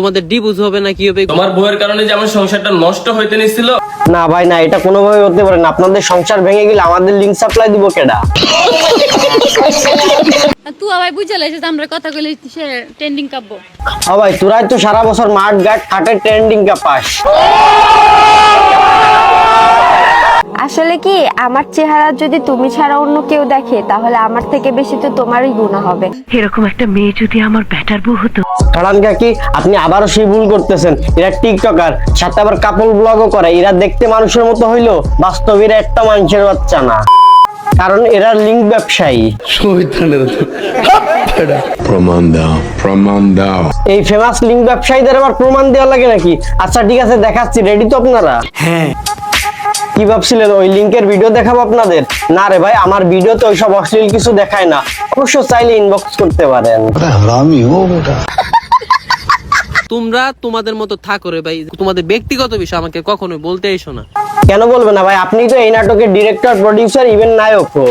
তোমাদের ডিভোর্স হবে না কি হবে? তোমার বউয়ের কারণে যে আমার সংসারটা নষ্ট হইতে নিছিল। না ভাই না এটা কোনোভাবে হতে পারে না। আপনাদের সংসার ভেঙে গেলে আমাদের লিংক সাপ্লাই দিব কেডা? তুই আবার বুঝে লাইছিস আমরা কথা কইলে সে ট্রেন্ডিং কাব্য ও ভাই তোরাই তো সারা বছর মাঠ ঘাট খাটে ট্রেন্ডিং কা পাস আসলে কি আমার চেহারা যদি তুমি ছাড়া অন্য কেউ দেখে তাহলে আমার থেকে বেশি তো তোমারই গুণা হবে। এরকম একটা মেয়ে যদি আমার ব্যাটার বউ হতো? কারণ কি আপনি আবারও সেই ভুল করতেছেন। এরা টিকটকার সাথে আবার কাপল ব্লগও করে। এরা দেখতে মানুষের মতো হইল বাস্তবে এরা একটা মানুষের বাচ্চা না। কারণ এরা লিঙ্ক ব্যবসায়ী। প্রমাণ দাও প্রমাণ দাও। এই ফেমাস লিঙ্ক ব্যবসায়ীদের আবার প্রমাণ দেওয়া লাগে নাকি? আচ্ছা ঠিক আছে দেখাচ্ছি। রেডি তো আপনারা? হ্যাঁ। কি ভাবছিলেন? ওই লিঙ্কের ভিডিও দেখাবো আপনাদের? না রে ভাই আমার ভিডিওতে ওইসব অশ্লীল কিছু দেখায় না। অবশ্য চাইলে ইনবক্স করতে পারেন। তোমরা তোমাদের মতো থাকো রে ভাই তোমাদের ব্যক্তিগত বিষয় আমাকে কখনোই বলতে এসো না। কেন বলবে না ভাই? আপনি তো এই নাটকের ডিরেক্টর প্রডিউসার ইভেন নায়কও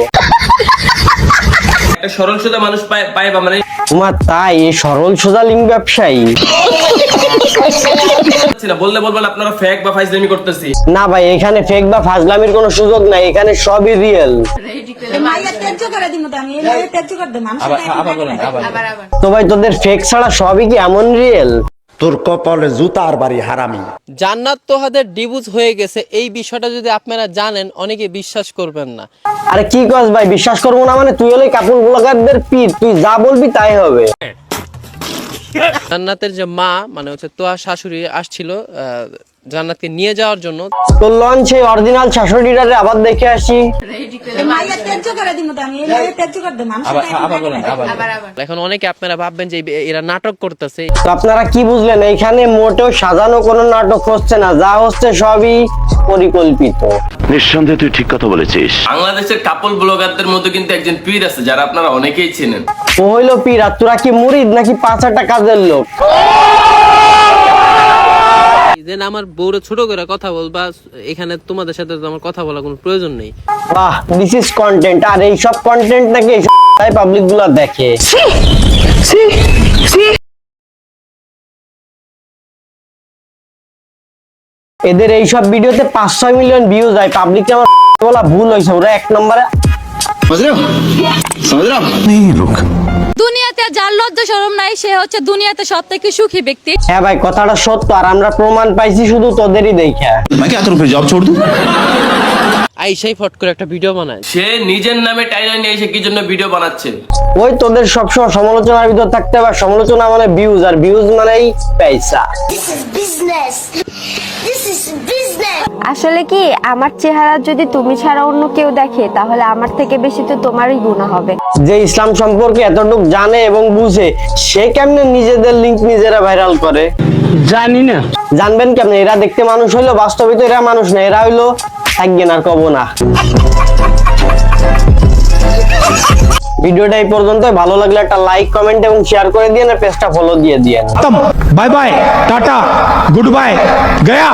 একটা সরল সোজা মানুষ পায় বা মানে তোমার তাই এই সরল সোজা লিঙ্ক ব্যবসায়ী। বললে বলবেন আপনারা ফেক বা ফাইজলামি করতেছি। না ভাই এখানে ফেক বা ফাজলামির কোনো সুযোগ নাই এখানে সবই রিয়েল তো ভাই তোদের ফেক ছাড়া সবই কি এমন রিয়েল তোর কপালে জুতার বাড়ি হারামি। জান্নাত তোহাদের ডিভোর্স হয়ে গেছে এই বিষয়টা যদি আপনারা জানেন অনেকে বিশ্বাস করবেন না। আরে কি কস ভাই বিশ্বাস করব না মানে? তুই হলে কাপুর ব্লগারদের পীর তুই যা বলবি তাই হবে। জান্নাতের যে মা মানে হচ্ছে তোহা শাশুড়ি আসছিল আহ, জান্নাতকে নিয়ে যাওয়ার জন্য। তোর লঞ্চে অরিজিনাল শাশুড়িটারে আবার দেখে আসি। তো এখন অনেকে আপনারা ভাববেন যে এরা নাটক করতেছে। তো আপনারা কি বুঝলেন এইখানে মোটেও সাজানো কোনো নাটক হচ্ছে না যা হচ্ছে সবই পরিকল্পিত। নিঃসন্দেহে তুই ঠিক কথা বলেছিস। বাংলাদেশের কাপল ব্লগারদের মধ্যে কিন্তু একজন পীর আছে যারা আপনারা অনেকেই চেনেন। ও হইল পীর আর তোরা কি মুরিদ নাকি পাঁচ হাজার কাজের লোক? দেন আমার বউরে ছোট করে কথা বলবা এখানে তোমাদের সাথে তো আমার কথা বলার কোনো প্রয়োজন নেই। বাহ দিস ইজ কন্টেন্ট আর এইসব কন্টেন্ট নাকি এইসব পাবলিকগুলা দেখে। এদের এইসব ভিডিওতে পাঁচ ছয় মিলিয়ন ভিউজ হয় পাবলিককে আমার বলা ভুল হয়েছে ওরা এক নম্বরে দুনিয়াতে যার লজ্জা শরম নাই সে হচ্ছে দুনিয়াতে সব থেকে সুখী ব্যক্তি হ্যাঁ ভাই কথাটা সত্য আর আমরা প্রমাণ পাইছি শুধু তোদেরই দেখা मैं क्या करूं फिर जॉब छोड़ दूं আইসাই ফট করে একটা ভিডিও বানায়। সে নিজের নামে টাইনা নিয়ে এসে কি জন্য ভিডিও বানাচ্ছে? ওই তোদের সবসময় সমালোচনার ভিতর থাকতে হবে। সমালোচনা মানে ভিউজ আর ভিউজ মানেই পয়সা। আসলে কি আমার চেহারা যদি তুমি ছাড়া অন্য কেউ দেখে তাহলে আমার থেকে বেশি তো তোমারই গুণা হবে। যে ইসলাম সম্পর্কে এতটুকু জানে এবং বুঝে সে কেমনে নিজেদের লিঙ্ক নিজেরা ভাইরাল করে? জানি না। জানবেন কেমনে? এরা দেখতে মানুষ হইল বাস্তবে তো এরা মানুষ না এরা হইল থাকবেন আর কব না। ভিডিওটা এই পর্যন্ত ভালো লাগলে একটা লাইক কমেন্ট এবং শেয়ার করে দিয়ে না পেজটা ফলো দিয়ে দিয়ে bye bye tata good bye Gaya